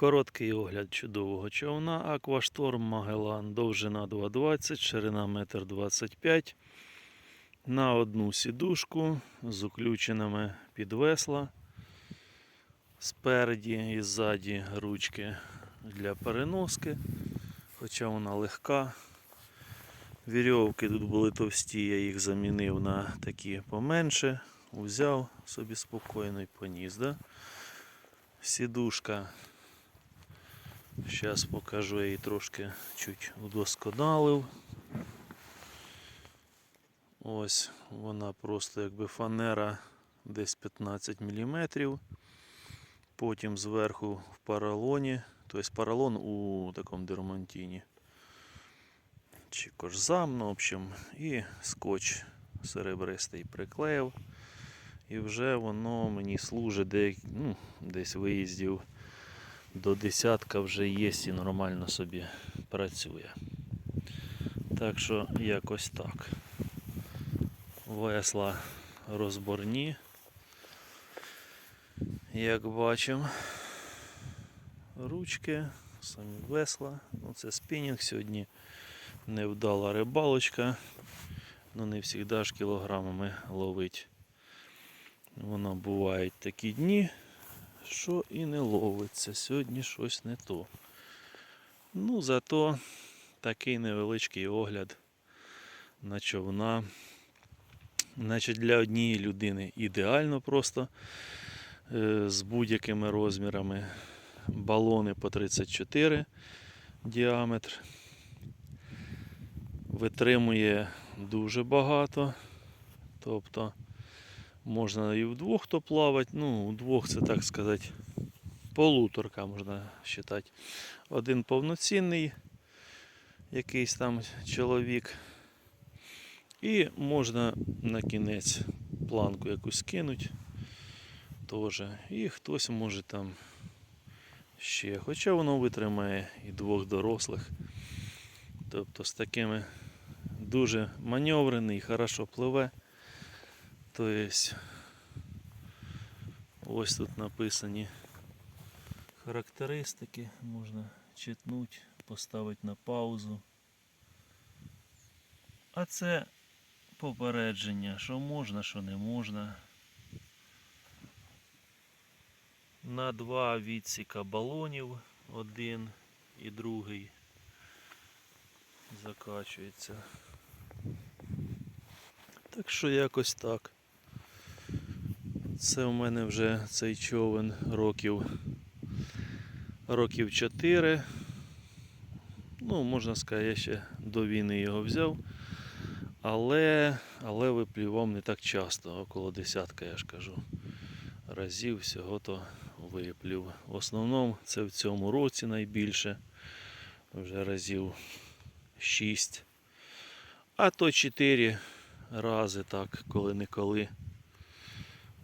Короткий огляд чудового човна Аквашторм Магелан. Довжина 2,20, ширина 1,25 м. На одну сідушку з уключеними під весла. Спереді і ззаді ручки для переноски, хоча вона легка. Вірьовки тут були товсті, я їх замінив на такі поменше. Взяв собі спокійно і поніс. Да? Сідушка. Зараз покажу, я її трошки чуть удосконалив. Ось вона просто якби фанера десь 15 мм. Потім зверху в поролоні, тобто поролон у такому дермантині. Чи кожзам, ну, в общем, і скотч серебристий приклеїв. І вже воно мені служить де, ну, десь виїздів до десятка вже є і нормально собі працює. Так що якось так. Весла розборні. Як бачимо, ручки, самі весла. Ну, це спінінг сьогодні невдала рибалочка. Ну не завжди ж кілограмами ловить. Воно бувають такі дні, що і не ловиться. Сьогодні щось не то. Ну, зато такий невеличкий огляд на човна. Значить, для однієї людини ідеально просто е, з будь-якими розмірами. Балони по 34 діаметр. Витримує дуже багато. Тобто можна і вдвох то плавати. Ну, вдвох це так сказати, полуторка можна вважати. Один повноцінний якийсь там чоловік. І можна на кінець планку якусь кинуть теж. І хтось може там ще. Хоча воно витримає і двох дорослих. Тобто з такими дуже маневрений хорошо пливе. Тобто ось тут написані характеристики, можна читнути, поставити на паузу. А це попередження, що можна, що не можна. На два відсіка балонів, один і другий закачується. Так що якось так. Це у мене вже цей човен років років 4. Ну, можна сказати, я ще до війни його взяв. Але, але виплював не так часто, около десятка, я ж кажу. Разів всього то виплюв. В основному це в цьому році найбільше. Вже разів 6. А то 4 рази так, коли-неколи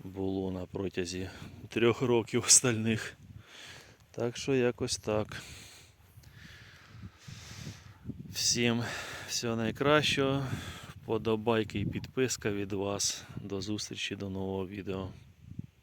було на протязі трьох років остальних. Так що якось так. Всім всього найкращого. Подобайки і підписка від вас. До зустрічі до нового відео.